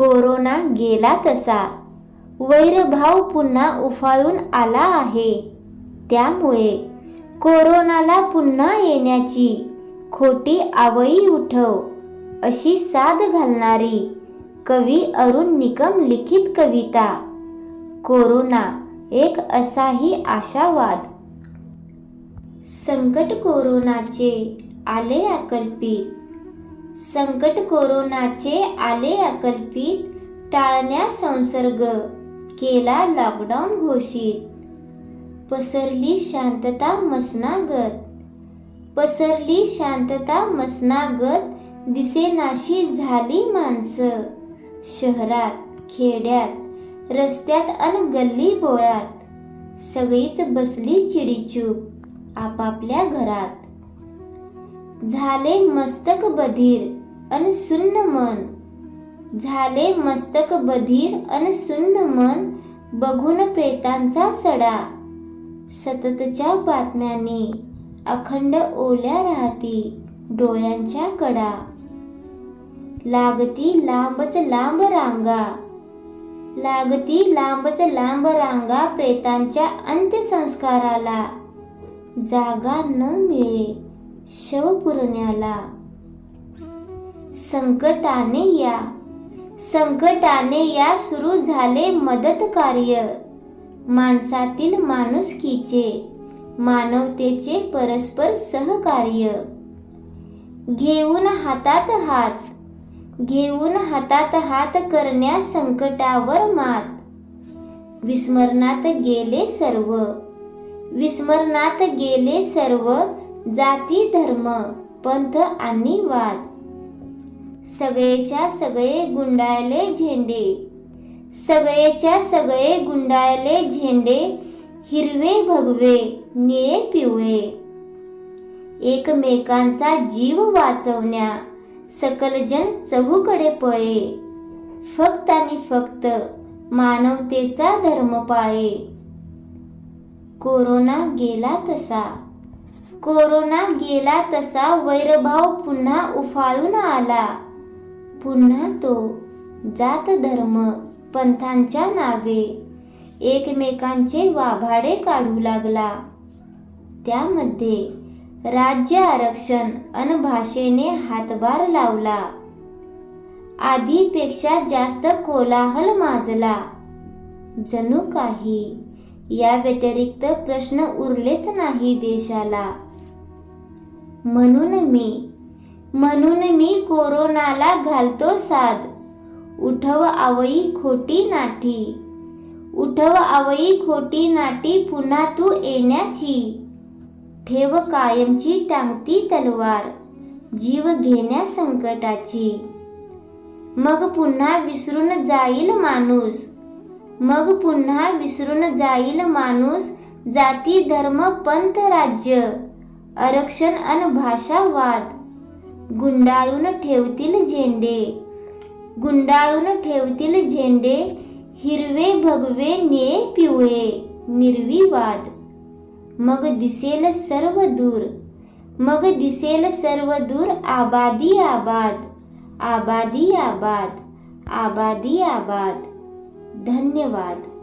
Corona गेला तसा. वैरभाव पुन्हा उफाळून आला आहे. त्यामुळे कोरोनाला पुन्हा येण्याची खोटी आवई उठव अशी साद घालणारी कवी अरुण निकम लिखित कविता कोरोना एक असाही आशावाद. संकट कोरोनाचे आले अकल्पित संकट कोरोनाचे आले अकल्पित टाळण्या संसर्ग केला लॉकडाऊन घोषित. पसरली शांतता मसनागत. पसरली शांतता मसनागत दिसेनाशी झाली माणसं. शहरात खेड्यात रस्त्यात अन गल्ली बोळात. सगळीच बसली चिडीचूप आपापल्या घरात. झाले मस्तक बधीर. अन सुन्न मन. झाले मस्तक बधीर अन सुन्न मन बघून प्रेतांचा सडा. सततच्या बातम्यांनी अखंड ओल्या राहती डोळ्यांच्या कडा. लागती लांबच लांब रांगा. लागती लांबच लांब रांगा प्रेतांच्या अंत्यसंस्काराला. जागा न मिळे शव पुरण्याला संकटाने या. संकटाने या सुरू झाले मदत कार्य. माणसातील माणुसकीचे मानवतेचे परस्पर सहकार्य. घेऊन हातात हात घेऊन हातात हात करण्या संकटावर मात. विस्मरणात गेले सर्व विस्मरणात गेले सर्व जाती धर्म पंथ आणि वाद. सगळेच्या सगळे गुंडाळले झेंडे. सगळेच्या सगळे गुंडाळले झेंडे हिरवे भगवे निळे पिवळे. एकमेकांचा जीव वाचवण्या सकलजन चहूकडे पळे. फक्त आणि फक्त मानवतेचा धर्म पाळे. कोरोना गेला तसा. कोरोना गेला तसा वैरभाव पुन्हा उफाळून आला. पुन्हा तो जात धर्म पंथांच्या नावे एकमेकांचे वाभाडे काढू लागला. त्यामध्ये राज्य आरक्षण अनभाषेने हातभार लावला. आधीपेक्षा जास्त कोलाहल माजला. जणू काही या व्यतिरिक्त प्रश्न उरलेच नाही देशाला. म्हणून मी म्हणून मी कोरोनाला घालतो साध. उठव आवई खोटी नाठी. उठव आवई खोटी नाटी पुन्हा तू येण्याची. ठेव कायमची टांगती तलवार जीव घेण्या संकटाची. मग पुन्हा विसरून जाईल माणूस. मग पुन्हा विसरून जाईल माणूस जाती धर्म पंथ राज्य आरक्षण अन भाषावाद. गुंडाळून ठेवतील झेंडे. गुंडाळून ठेवतील झेंडे हिरवे भगवे निळे पिवळे निर्विवाद. मग दिसेल सर्व दूर मग दिसेल सर्व दूर आबादी आबाद आबादी आबाद आबादी आबाद. धन्यवाद.